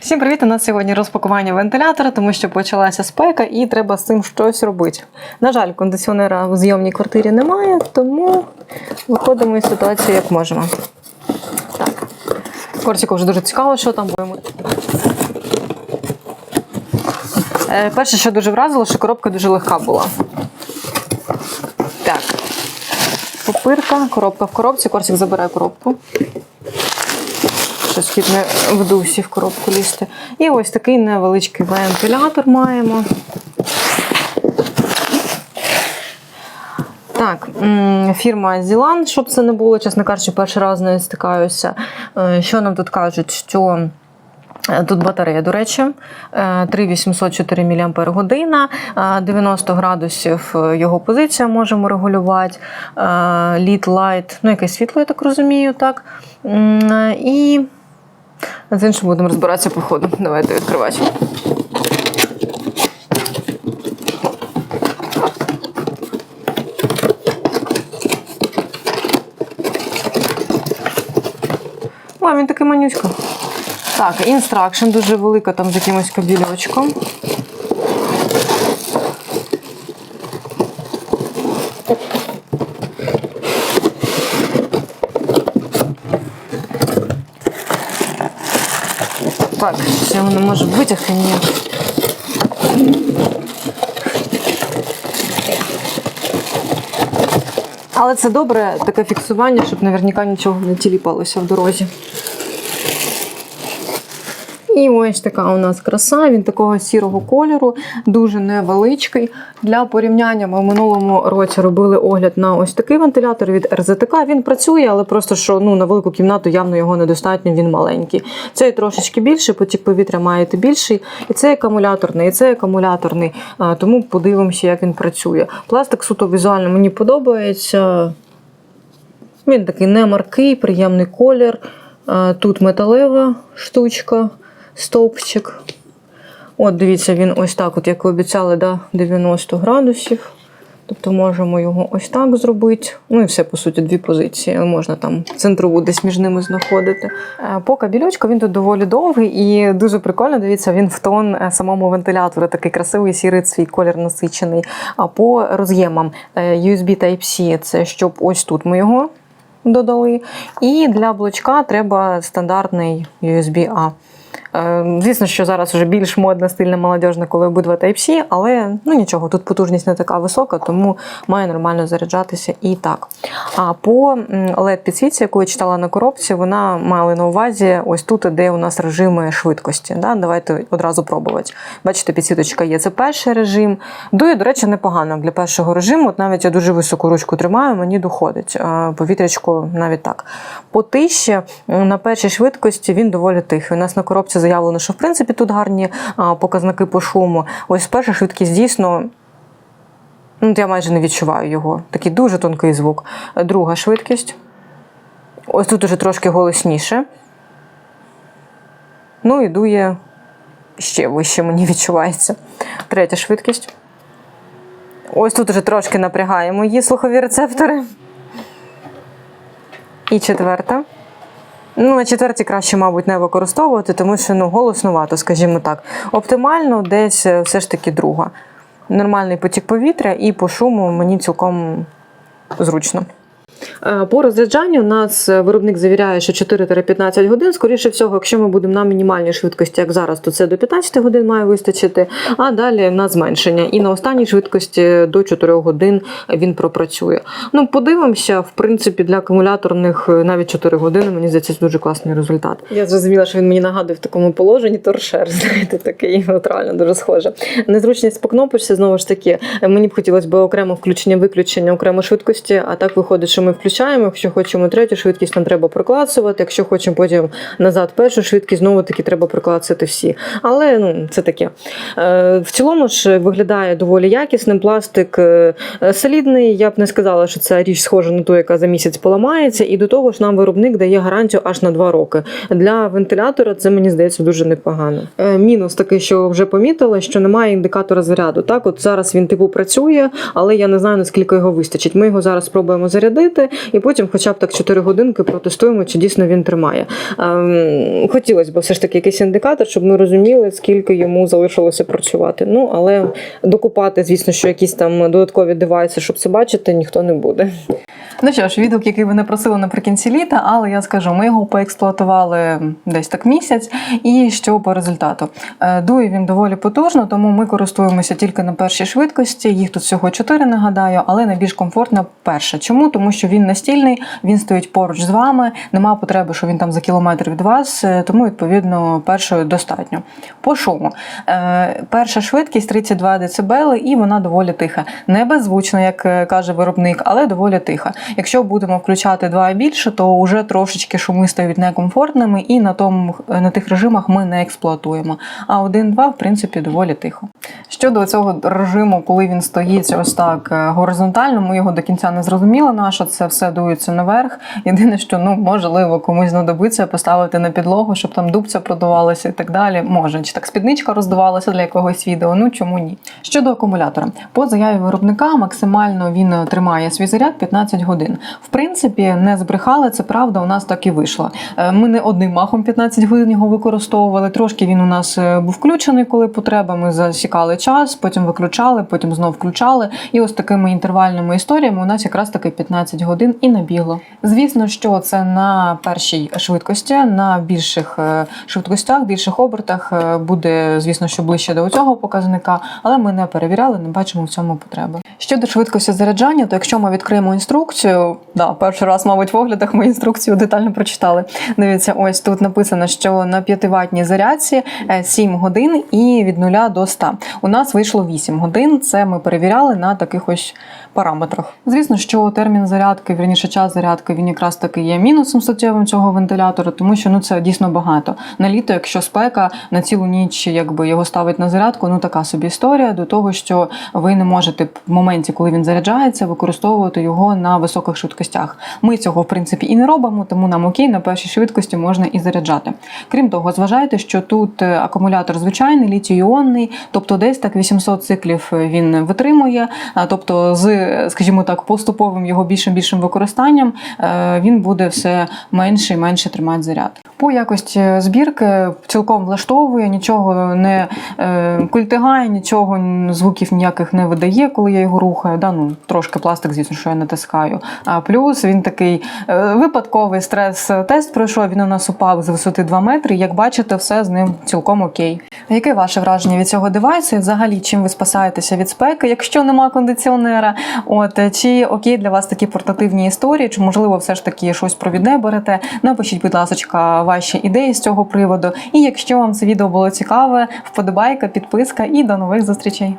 Всім привіт! У нас сьогодні розпакування вентилятора, тому що почалася спека і треба з цим щось робити. На жаль, кондиціонера в зйомній квартирі немає, тому виходимо із ситуації як можемо. Так. Корсіку вже дуже цікаво, що там будемо. Е, Перше, що дуже вразило, що коробка дуже легка була. Так. Попирка, коробка в коробці. Корсик забирає коробку. Щось кіт не в дусі в коробку лізти. І ось такий невеличкий вентилятор маємо. Так, фірма Зілан, щоб це не було, чесно кажучи, перший раз не стикаюся. Е, Що нам тут кажуть? Що е, Тут батарея, до речі, е, 3804 мАч, 90 градусів е, його позиція можемо регулювати. Літ, лайт, ну якесь світло, я так розумію, так. І з іншим будемо розбиратися по ходу. Давайте відкривати. Він такий манюсько. Так, інстракшн дуже велика, там з якимось кабельочком. Так, Цього не можу витягти ніяк. Але це добре, таке фіксування, щоб наверняка нічого не тіліпалося в дорозі. І ось така у нас краса, він такого сірого кольору, дуже невеличкий. Для порівняння ми в минулому році робили огляд на ось такий вентилятор від РЗТК. Він працює, але просто що ну, на велику кімнату явно його недостатньо, він маленький. Цей трошечки більший, потік повітря маєте більший. І цей акумуляторний, і цей акумуляторний. Тому подивимося, як він працює. Пластик суто візуально мені подобається. Він такий немаркий, приємний колір. Тут металева штучка, стовпчик. От, дивіться, він ось так, от як і обіцяли, да, 90 градусів. Тобто можемо його ось так зробити. Ну і все, по суті, дві позиції. Можна там центрову десь між ними знаходити. Е, По кабельочку він тут доволі довгий і дуже прикольно. Дивіться, він в тон е, самому вентилятору, такий красивий сірий свій колір насичений. А по роз'ємам е, USB Type-C, це щоб ось тут ми його додали. І для блочка треба стандартний USB-A. Е, Звісно, що зараз вже більш модна, стильна, молодіжна, коли обидва Type-C, але ну нічого, тут потужність не така висока, тому має нормально заряджатися і так. А по led підсвітці, яку я читала на коробці, вона мала на увазі ось тут, де у нас режими швидкості. Да? Давайте одразу пробувати. Бачите, підсвіточка є. Це перший режим. Дує, до речі, непогано для першого режиму. От навіть я дуже високу ручку тримаю, мені доходить. Повітрячко навіть так. По тиші на першій швидкості він доволі тихий. У нас на коробці заявлено, що в принципі тут гарні показники по шуму. Ось перша швидкість дійсно. Ну, я майже не відчуваю його. Такий дуже тонкий звук. Друга швидкість. Ось тут уже трошки голосніше. Ну і дує ще вище, мені відчувається. Третя швидкість. Ось тут уже трошки напрягає мої слухові рецептори. І четверта. Ну, на четвертій краще, мабуть, не використовувати, тому що ну, голоснувато, скажімо так. Оптимально десь е, все ж таки друга. Нормальний потік повітря і по шуму мені цілком зручно. Е, По розряджанню нас е, виробник завіряє, що 4-15 годин. Скоріше всього, якщо ми будемо на мінімальній швидкості, як зараз, то це до 15 годин має вистачити, а далі на зменшення. І на останній швидкості до 4 годин він пропрацює. Ну, подивимося, в принципі, для акумуляторних е, навіть 4 години, мені здається, це дуже класний результат. Я зрозуміла, що він мені нагадує в такому положенні торшер, знаєте, такий от реально дуже схоже. Незручність по кнопочці, знову ж таки, мені б хотілося б окремо включення-виключення, окремо швидкості, а так виходить, що ми включаємо. Якщо хочемо третю швидкість, нам треба проклацувати. Якщо хочемо потім назад першу швидкість, знову таки треба проклацати всі. Але ну це таке. Е, В цілому ж виглядає доволі якісним. Пластик е, солідний. Я б не сказала, що ця річ схожа на ту, яка за місяць поламається. І до того ж, нам виробник дає гарантію аж на 2 роки. Для вентилятора це мені здається дуже непогано. Е, Мінус такий, що вже помітила, що немає індикатора заряду. Так, от зараз він типу працює, але я не знаю наскільки його вистачить. Ми його зараз спробуємо зарядити. І потім, хоча б так 4 годинки, протестуємо, чи дійсно він тримає. Ем, Хотілося б все ж таки якийсь індикатор, щоб ми розуміли, скільки йому залишилося працювати. Ну але докупати, звісно, що якісь там додаткові девайси, щоб це бачити, ніхто не буде. Ну що ж, відгук, який ви не просили наприкінці літа, але я скажу, ми його поексплуатували десь так місяць, і що по результату. Е, Дує він доволі потужно, тому ми користуємося тільки на першій швидкості. Їх тут всього 4, нагадаю, але найбільш комфортна перша. Чому? Тому що він настільний, він стоїть поруч з вами, нема потреби, що він там за кілометр від вас, е, тому відповідно першої достатньо. По шуму. Е, Перша швидкість 32 дБ, і вона доволі тиха. Не беззвучна, як е, каже виробник, але доволі тиха. Якщо будемо включати два і більше, то вже трошечки шуми стають некомфортними, і на тому на тих режимах ми не експлуатуємо. А 1-2, в принципі, доволі тихо. Щодо цього режиму, коли він стоїть ось так горизонтально, ми його до кінця не зрозуміли, на що це все дується наверх. Єдине, що ну можливо комусь знадобиться поставити на підлогу, щоб там дубця продувалася і так далі. Може, чи так спідничка роздувалася для якогось відео. Ну чому ні? Щодо акумулятора, по заяві виробника максимально він тримає свій заряд 15 годин. В принципі, не збрехали, це правда, у нас так і вийшло. Е, Ми не одним махом 15 годин його використовували. Трошки він у нас е, був включений, коли потреба. Ми засікали час, потім виключали, потім знов включали. І ось такими інтервальними історіями у нас якраз таки 15 годин і набігло. Звісно, що це на першій швидкості, на більших е, швидкостях, більших обертах е, буде, звісно, що ближче до цього показника, але ми не перевіряли, не бачимо в цьому потреби. Щодо швидкості заряджання, то якщо ми відкриємо інструкцію, да, перший раз, мабуть, в оглядах ми інструкцію детально прочитали. Дивіться, ось тут написано, що на 5 ватній зарядці е, 7 годин і від 0 до 100. У нас вийшло 8 годин. Це ми перевіряли на таких ось параметрах. Звісно, що термін зарядки, вірніше час зарядки, він якраз таки є мінусом суттєвим цього вентилятора, тому що ну це дійсно багато. На літо, якщо спека на цілу ніч, якби його ставить на зарядку, ну така собі історія до того, що ви не можете в моменті, коли він заряджається, використовувати його на високих швидкостях. Ми цього в принципі і не робимо, тому нам окей, на першій швидкості можна і заряджати. Крім того, зважайте, що тут е, акумулятор звичайний, літій-іонний, тобто десь так 800 циклів він витримує. Тобто, з, скажімо так, поступовим його більшим більшим використанням е, він буде все менше і менше тримати заряд. По якості збірки цілком влаштовує, нічого не е, культигає, нічого звуків ніяких не видає, коли я його рухаю. Да, ну, трошки пластик, звісно, що я натискаю. А плюс він такий е, випадковий стрес-тест пройшов. Він у нас упав з висоти 2 метри. Як бачите, все з ним цілком окей. Яке ваше враження від цього девайсу? І взагалі, чим ви спасаєтеся від спеки, якщо нема кондиціонера? От чи окей для вас такі портативні історії? Чи можливо все ж таки щось провідне берете? Напишіть, будь ласка, ваші ідеї з цього приводу. І якщо вам це відео було цікаве, вподобайка, підписка і до нових зустрічей.